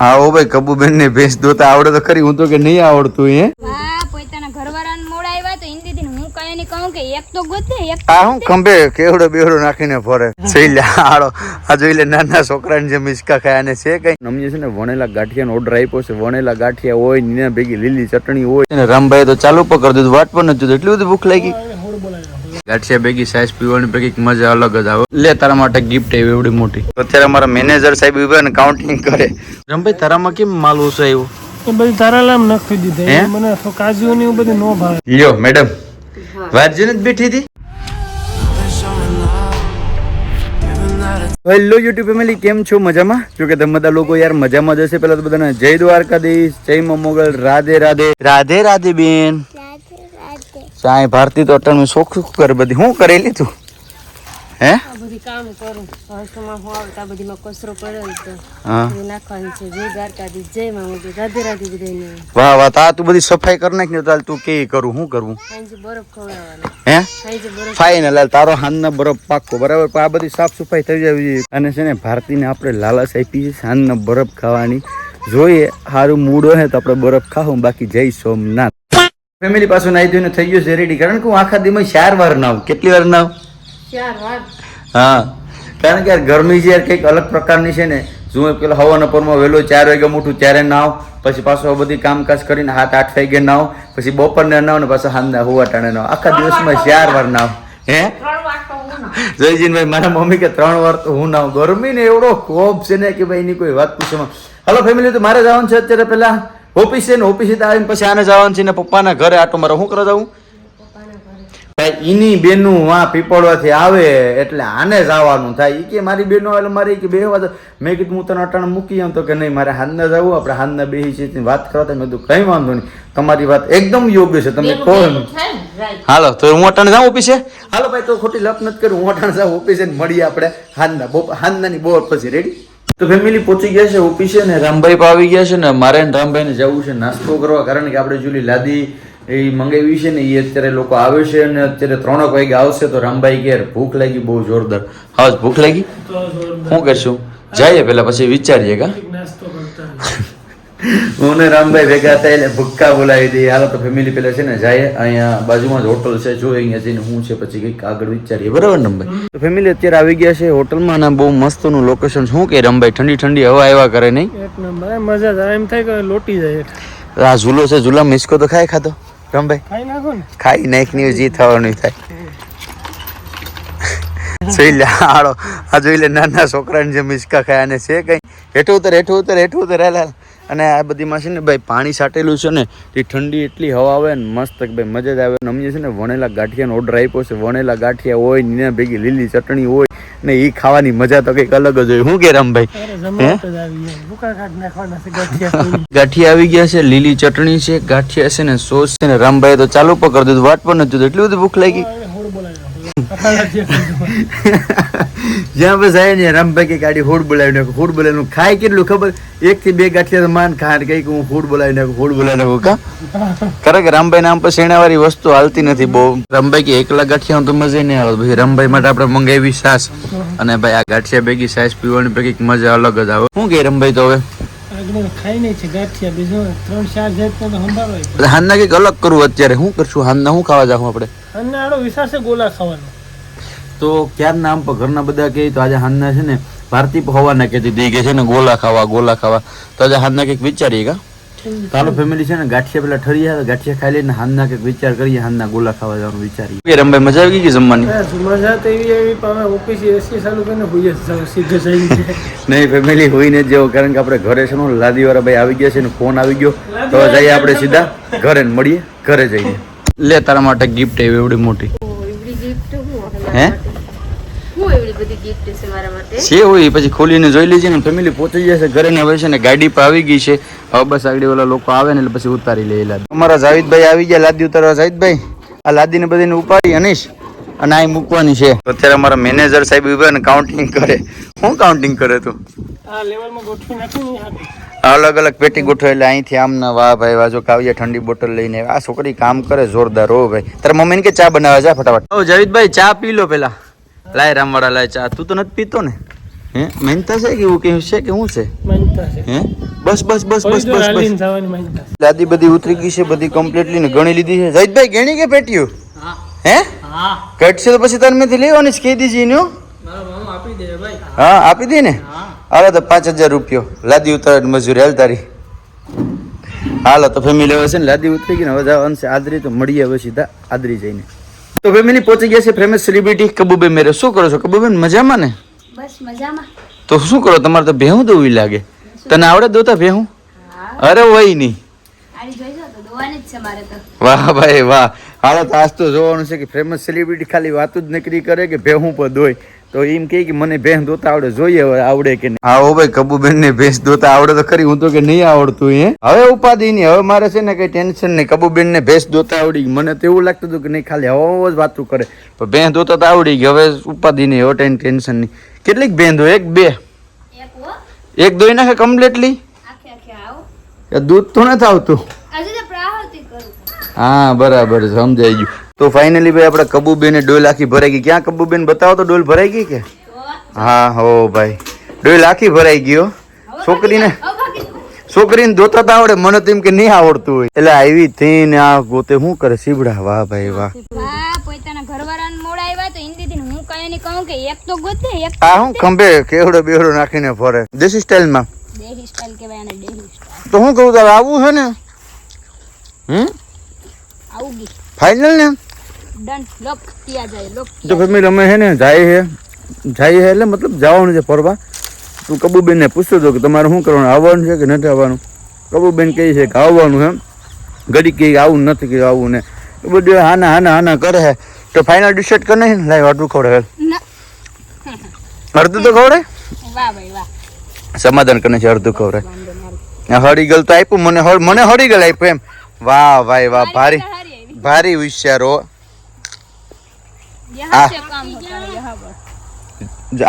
હા ઓ ભાઈ કબુબેન ને ભેંસ દોતા આવડે તો ખરી. હું તો કે નહીં આવડતું હે. વાહ પોતાના ઘરવાળાને મોડા આવ્યા તો હિન્દી થી હું કઈ ને કહું કે એક તો ગોતે એક આ હું ખંભે કેવડો બેવડો નાખીને ફરે. જોઈ આડો આ જોઈ લે નાના છોકરાને જે મિસકા ખાય અને છે કઈ? નમીએ છે ને વણેલા ગાંઠિયાનો ઓર્ડર આપ્યો છે. વણેલા ગાંઠિયા હોય ને ભેગી લીલી ચટણી હોય. ને રામભાઈ તો ચાલુ પર કરી દીધું વાટ પણ નથી એટલી બધી ભૂખ લાગી. ગાંઠિયા ભેગી સાઈઝ પીવાની ભેગી મજા અલગ જ આવે. લે તારા માટે ગિફ્ટ એવી એવડી મોટી. અત્યારે અમારા મેનેજર સાહેબ ઊભા ને કાઉન્ટિંગ કરે. રામભાઈ તારામાં કેમ માલ ઓછો આવ્યો? તો બધી તારા લામ નખી દીધે. મને તો કાજુ ને એવું બધું ન ભાવે. લ્યો મેડમ વાત જ બેઠી હતી? હેલો યુટ્યુબ ફેમિલી કેમ છો? મજામાં? જો કે તમે બધા લોકો યાર મજામાં જશે પેલા તો બધાને જય દ્વારકાધીશ જય મોગલ રાધે રાધે. રાધે રાધે બેન. ચાય ભારતી તો અટલ શોખ શોખ કરે બધી? શું કરેલી તું? હે? બધી કામ કરું. હસમાં હું આવતા બધીમાં કચરો પડ્યો તો નાખવાની છે. જય દ્વારકાધીશ જય મામા રાધે રાધે બધાને વાહ વાહ તા તું બધી સફાઈ કરી નાખ ને તાલ તું કે કરું શું કરવું સાંજે બરફ ખવડાવવાનો. હે? સાંજે બરફ ફાઈનલ તારો હાનના બરફ પાક્કો બરાબર? પણ આ બધી સાફ સફાઈ થઈ જવી જોઈએ અને છે ને ભારતીને આપણે લાલચ આપી છે હાનના બરફ ખાવાની. જોઈએ સારું મૂડ હોય તો આપણે બરફ ખાવું બાકી જય સોમનાથ. ફેમિલી પાછું નાઈ ધોઈને થઈ ગયું છે રેડી કારણ કે હું આખા દિવસમાં ચાર વાર નાવ કેટલી વાર નાવ ચાર વાર. હા. કારણ કે યાર ગરમી છે યાર કંઈક અલગ પ્રકારની છે ને. હું પેલા હવાના પરમાં વહેલો ચાર વાગે મોટું ત્યારે નાવ પછી પાછો બધી કામકાજ કરીને હાથ આઠ વાગે નાવ પછી બપોરને નાવ ને પાછા હાંજના હોવા ટાણે નાવ આખા દિવસમાં ચાર વાર નાવ હે? જયજીનભાઈ મારા મમ્મી કે ત્રણ વાર તો હું નાવ ગરમી ને એવડો કોપ છે ને કે ભાઈ એની કોઈ વાત પૂછવામાં હલો ફેમિલી તો મારે જવાનું છે અત્યારે પેલા ઓફિસે ને ઓફિસે આવીને પછી આને જવાનું છે ને પપ્પાના ઘરે. આટો મારે શું કરવા જવું? એની ઈની બેનું આ પીપળવાથી આવે એટલે આને જ આવવાનું થાય. એ કે મારી બેનો એટલે મારી કે બે વાત મેં કીધું હું તને અટાણે મૂકી આમ તો કે નહીં મારે હાંજના જવું આપણે હાંજના બે છે વાત કરવા મેં કીધું કઈ વાંધો નહીં. તમારી વાત એકદમ યોગ્ય છે. તમે કહો. હાલો તો હું અટાણે જાઉં ઓફિસે? હાલો ભાઈ તો ખોટી લપ નથી કરું. હું અટાણે જાઉં ઓફિસે ને મળીએ આપણે. હાંજના બોપ હાંજનાની બોર પછી રેડી તો ફેમિલી પહોંચી ગયા છે ઓફિસે ને રામભાઈ આવી ગયા છે ને મારે ને રામભાઈને જવું છે નાસ્તો કરવા. કારણ કે આપણે જુલી લાદી એ મંગાવી છે ને એ અત્યારે લોકો આવે છે અને અત્યારે ત્રણેક વાગે આવશે તો રામભાઈ ઘેર ભૂખ લાગી બહુ જોરદાર. હા ભૂખ લાગી? શું કરશું? જઈએ પેલા પછી વિચારીએ કા? નાસ્તો કરતા. હું રામભાઈ ભેગા થાય એટલે ભૂક્કા બોલાવી દઈએ હાલો તો ફેમિલી પેલા છે ને જાય અહીંયા બાજુમાં જ હોટલ છે જો અહીંયા જઈને હું છે પછી કંઈક આગળ વિચારીએ. બરાબર ને રમભાઈ? તો ફેમિલી અત્યારે આવી ગયા છે હોટલમાં અને બહુ મસ્તનું લોકેશન શું કે રમભાઈ? ઠંડી ઠંડી હવા આવ્યા કરે નહીં? એક નંબર મજા આવે એમ થાય કે લોટી જાય આ ઝૂલો છે ઝૂલા મિસકો તો ખાય ખાતો રમભાઈ? ખાઈ નાખો ને. ખાઈ નાખની જી થવાનું થાય. જોઈ લે આડો આ જોઈ લે નાના છોકરાને જે મિસકા ખાય અને છે કઈ. હેઠું ઉતર હેઠું ઉતર હેઠું ઉતર હાલ હાલ. અને આ બધીમાં છે ને ભાઈ પાણી સાટેલું છે ને એ ઠંડી એટલી હવા આવે ને મસ્ત કે ભાઈ મજા જ આવે. ને અમને છે ને વણેલા ગાંઠિયાનો ઓર્ડર આપ્યો છે. વણેલા ગાંઠિયા હોય ને ભેગી લીલી ચટણી હોય ને એ ખાવાની મજા તો કંઈક અલગ જ હોય. શું કે રામભાઈ? ગાંઠિયા આવી ગયા છે લીલી ચટણી છે ગાંઠિયા છે ને સોસ છે ને. રામભાઈ તો ચાલુ પકડ દીધું વાટ પણ નથી એટલી બધી ભૂખ લાગી. જ્યાં બસ જાય ને રામભાઈ ગાડી ફૂડ બોલાવી નાખું. ફૂડ બોલાવી નાખું. ખાય કેટલું ખબર? એક થી બે ગાંઠિયા માન ખાય કઈ હું ફૂડ બોલાવી નાખું ફૂડ બોલાવી નાખું કા? ખરે કે રામભાઈ નામ પર શેણાવાળી વસ્તુ હાલતી નથી બહુ. રામભાઈ કે એકલા ગાંઠિયા તો મજા નહીં આવે. પછી રામભાઈ માટે આપણે મંગાવી સાસ. અને ભાઈ આ ગાંઠિયા ભેગી સાસ પીવાની ભેગી મજા અલગ જ આવે. શું કે રામભાઈ તો હવે? હાનના કંઈક અલગ કરવું અત્યારે. શું કરશું? હાનના શું ખાવા જાવ આપણે? અને આડો વિચાર છે ગોલા ખાવાનો. તો ક્યારના નામ પર ઘરના બધા કહે તો આજે હાનના છે ને ભારતી હવાના કહેતી હતી કે છે ને ગોલા ખાવા ગોલા ખાવા. તો આજે હાનના કંઈક વિચારીએ કા? ચાલો ફેમિલી છે ને ગાંઠિયા પેલા ઠરી આવે ગાંઠિયા ખાઈ લઈને હાંદના કંઈક વિચાર કરીએ હાંદના ગોલા ખાવા જવાનું વિચારીએ. કે રમભાઈ મજા આવી ગઈ જમવાની? મજા તો એવી એવી પાવે ઓફિસ એસી ચાલુ કરીને હોઈએ સીધે જાવ જઈને. નહીં ફેમિલી હોઈને જેવો કારણ કે આપણે ઘરે છે ને લાદીવાળા ભાઈ આવી ગયા છે ને ફોન આવી ગયો. તો જઈએ આપણે સીધા ઘરે ને મળીએ ઘરે જઈએ. લે તારા માટે ગિફ્ટ આવી એવડી મોટી. હું હે? એવડી બધી છે મારા માટે? છે હોય પછી ખોલીને જોઈ લેજે ને ફેમિલી પહોંચી જશે ઘરે ને હવે છે ને ગાડી પર આવી ગઈ છે. હવે બસ આગળ ઓલા લોકો આવે ને એટલે પછી ઉતારી લે લાદી. અમારા જાવીદભાઈ આવી ગયા લાદી ઉતારવા. જાવીદભાઈ આ લાદીને બધાને ઉપાડી અનીશ અને આ મૂકવાની છે. અત્યારે અમારા મેનેજર સાહેબ ઊભા ને કાઉન્ટિંગ કરે. શું કાઉન્ટિંગ કરે તું? આ લેવલમાં ગોઠવી નાખી ને હાથે. અલગ અલગ પેટી ગોઠવે એટલે અહીંથી આમના વાહ ભાઈ વાજો કાવ્યા ઠંડી બોટલ લઈને આ છોકરી કામ કરે જોરદાર. હો ભાઈ તારા મમ્મીને કે ચા બનાવે? જા ફટાફટ. જાવીદભાઈ ચા પી લો પેલા. લાય રામવાડા લાય ચા. તું તો નથી પીતો ને? હે? મહેનતા છે કે એવું કેવું છે કે શું છે? હે? બસ બસ બસ બસ બસ બસ. દાદી બધી ઉતરી ગઈ છે બધી કમ્પ્લીટલી ને ગણી લીધી છે. જયદભાઈ ગણી કે પેટ્યું હે. કટશે તો પછી તાર મેથી લેવાની જ કહી દીધી ને હા આપી દે ને? હાલો તો પાંચ હજાર રૂપિયો. લાદી ઉતાર મજૂરી હાલ તારી. હાલો તો ફેમિલી હવે છે ને લાદી ઉતરી ગઈ ને હવે જવાનું છે આદરી તો મળીએ હવે સીધા આદરી જઈને. તો ફેમિલી પહોંચી ગયા છે ફેમસ સેલિબ્રિટી કબૂબે મેરે. શું કરો છો કબૂબેન? મજામાં ને? બસ મજામાં. તો શું કરો? તમારે તો ભેહું દોવી લાગે. તને આવડે દોતા ભેહું? અરે વય નહીં વાહ ભાઈ વાહ. હાલો તો આજ તો જોવાનું છે કે ફેમસ સેલિબ્રિટી ખાલી વાતું જ નીકળી કરે કે ભેહું પર દોય. તો એમ કે મને ભેંસ દોતા આવડે જોઈએ હવે આવડે કે નહીં. હા ઓ ભાઈ કબુબેન ને ભેંસ દોતા આવડે તો ખરી હું તો કે નહીં આવડતું હે. હવે ઉપાધિ નહીં હવે મારે છે ને કઈ ટેન્શન નહીં. કબુબેન ને ભેંસ દોતા આવડી ગઈ. મને તો એવું લાગતું હતું કે નહીં ખાલી હવે જ વાતું કરે. પણ ભેંસ દોતા તો આવડી ગઈ હવે ઉપાધિ નહીં હવે ટેન- ટેન્શન નહીં. કેટલીક ભેંસ દો એક બે. એક હો. એક દોઈ નાખે કમ્પ્લીટલી આખે આખે આવો. એ દૂધ તો નથી આવતું. હા બરાબર સમજાઈ ગયું. તો ફાઇનલી ભાઈ આપણે કબૂબેન ડોલ આખી ભરાઈ ગઈ. ક્યાં કબૂબેન? બતાવો તો ડોલ ભરાઈ ગઈ કે? હા હો ભાઈ. ડોલ આખી ભરાઈ ગયો છોકરીને. છોકરીને ધોતા તા આવડે મને તો એમ કે નહીં આવડતું હોય. એટલે આવી થઈ ને આ ગોતે શું કરે? સીબડા વાહ ભાઈ વાહ. તો હું કઈ નહીં કહું કે એક તો ગોતે એક આ હું ખંભે કેવડો બેવડો નાખીને ફરે? દેશી સ્ટાઇલમાં. દેહી સ્ટાઇલ કહેવાય અને દેહી સ્ટાઇલ. તો હું કહું તારે આવું છે ને? હમ? ફાઈનલ ને? ડન લોક તિયા જાય લોક તો ફેમિલી અમે છે ને જાય છે જાય છે એટલે મતલબ જવાનું છે ફરવા। તું કબૂબેનને પૂછતો હતો કે તમારે શું કરવાનું? આવવાનું છે કે નથી આવવાનું? કબૂબેન કહે છે કે આવવાનું એમ. ઘડી કહે કે આવું નથી કે આવું ને. એ બધું હાના હાના હાના કરે છે તો ફાઇનલ ડિસાઇડ કરે ને? લાઈવ અડધું ખવડે ના. અડધું તો ખવડે? વાહ ભાઈ વાહ. સમાધાન કરે છે અડધું ખવડે. વાંધો મારું હળીગલ તો આપ્યું મને હળ- મને હળીગલ આપ્યું એમ. વાહ ભાઈ વાહ ભારી હારી આવી. ભારી હોશિયારો યહાં સે કામ હોતા હે યહાં પર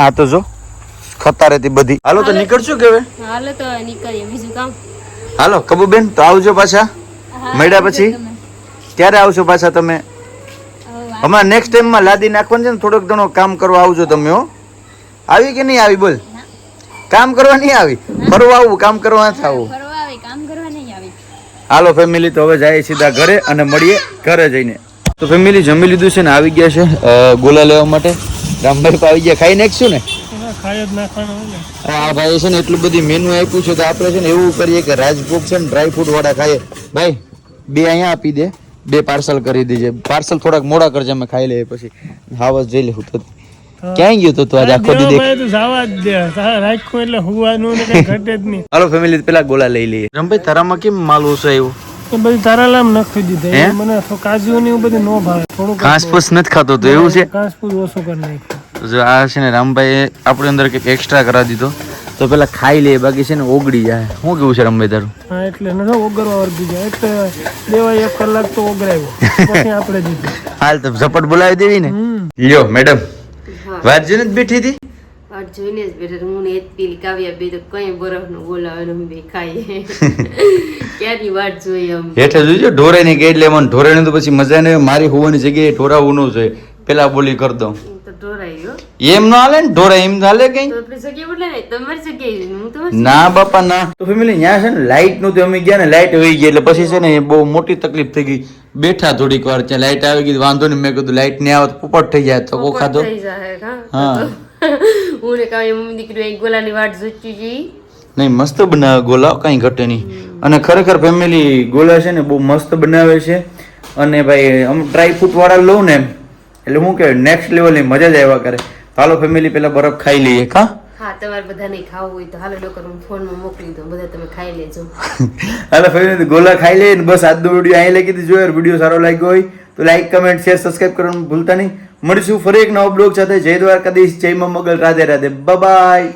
આ તો જો ખતા રહેતી બધી. હાલો તો નીકળશું કે હવે? હાલો તો નીકળીએ બીજું કામ? હાલો કબુબેન તો આવજો પાછા. મળ્યા પછી? ક્યારે આવશો પાછા તમે? હમણાં નેક્સ્ટ ટાઈમમાં લાદી નાખવાનું છે ને થોડોક ઘણો કામ કરવા આવજો તમે હો. આવી કે નહીં આવી બોલ? કામ કરવા નહીં આવી? ફરવા આવું કામ કરવા નથી આવું? કામ કરવા હાલો ફેમિલી તો હવે જાય સીધા ઘરે અને મળીએ ઘરે જઈને. તો ફેમિલી જમી લીધું છે ને આવી ગયા છે ગોલા લેવા માટે. રામભાઈ આવી ગયા. ખાઈ નાખશું ને? આ ભાઈ છે ને એટલું બધી મેનુ આપ્યું છે તો આપણે છે ને એવું કરીએ કે રાજભોગ છે ને ડ્રાય ફ્રૂટ વાળા ખાઈએ. ભાઈ બે અહીંયા આપી દે. બે પાર્સલ કરી દેજે. પાર્સલ થોડાક મોડા કરજે અમે ખાઈ લઈએ પછી. હાવસ જઈ લેવું તો. ક્યાંય ગયો તો તું આજે આખો દી દેખ દેવાભાઈ જવા જ દે. તારે એટલે હુવાનું ને કઈ ઘટે જ નહીં. હાલો ફેમિલી પેલા ગોલા લઈ લઈએ. રમભાઈ તારામાં કેમ માલ ઓછો આવ્યો? એ બધી તારા લામ નખી દીધા. મને કાજુ ને એવું બધું ન ભાવે. થોડુંક ઘાસ નથી ખાતો તો એવું છે? ઘાસ પૂસ કરી નાખ્યું. જો આ છે ને રામભાઈ આપણી અંદર કંઈક એક્સ્ટ્રા કરા દીધો. તો પેલા ખાઈ લે બાકી છે ને ઓગળી જાય. શું કેવું છે રમભાઈ તારું? હા એટલે ન ઓગરવા વર્ગી જાય. એટલે દેવાય એક કલાક તો ઓગરાવ્યો. પછી આપણે દીધું. હાલ તો ઝપટ બોલાવી દેવી ને. લ્યો મેડમ. વાત જોઈને જ બેઠી હતી? વાટ જોઈને જ બેઠા હું ને પેલી કાવ્યા બે તો કઈ બોલાવે ને અમે બે ખાઈએ. ક્યારની વાટ જોઈએ અમે હેઠે જોઈજો ઢોરે ની ગેટ લેવાનું મને ને તો પછી મજા નહીં મારી હોવાની જગ્યાએ ઢોરાવું ન જોઈએ. પેલા બોલી કર દઉં. તો એમ ન હાલે ઢોરા એમ હાલે કઈ? તો બાપા ના. તો ફેમિલી ત્યાં છે ને? લાઈટનું અમે ગયા ને? લાઈટ વહી ગઈ એટલે પછી છે ને એ બહુ મોટી તકલીફ થઈ ગઈ. બેઠા થોડીક વાર ત્યાં લાઈટ આવી ગઈ. વાંધો નહીં. મેં કીધું લાઈટ નહીં આવે તો પોપટ થઈ જાય. તો કો ખાધો. હા. હા. હું ને કાવ્યા મમ્મી દીકરી એક ગોલાની વાટ જોઈ જઈ નહીં મસ્ત બનાવે ગોલા કઈ ઘટે નહીં અને ખરેખર ફેમિલી ગોલા છે ને બહુ મસ્ત બનાવે છે અને ભાઈ આમ ડ્રાય ફ્રૂટ વાળા લઉં ને એટલે શું કે નેક્સ્ટ લેવલની મજા જ આવ્યા કરે હાલો ફેમિલી પેલા બરફ ખાઈ લઈએ કા હા તમારે બધાને ખાવું હોય તો હાલો ડોકર હું ફોનમાં મોકલી દઉં બધા તમે ખાઈ લેજો હાલો ફેમિલી ગોલા ખાઈ લઈએ ને બસ આજનો વીડિયો અહીં લઈ કીધી જોયો વીડિયો સારો લાગ્યો હોય તો લાઈક કમેન્ટ શેર સબસ્ક્રાઈબ કરવાનું ભૂલતા નહીં. મળીશું ફરી એક નવો બ્લોગ સાથે. જય દ્વારકાધીશ જય મા મગલ રાધે રાધે. બાય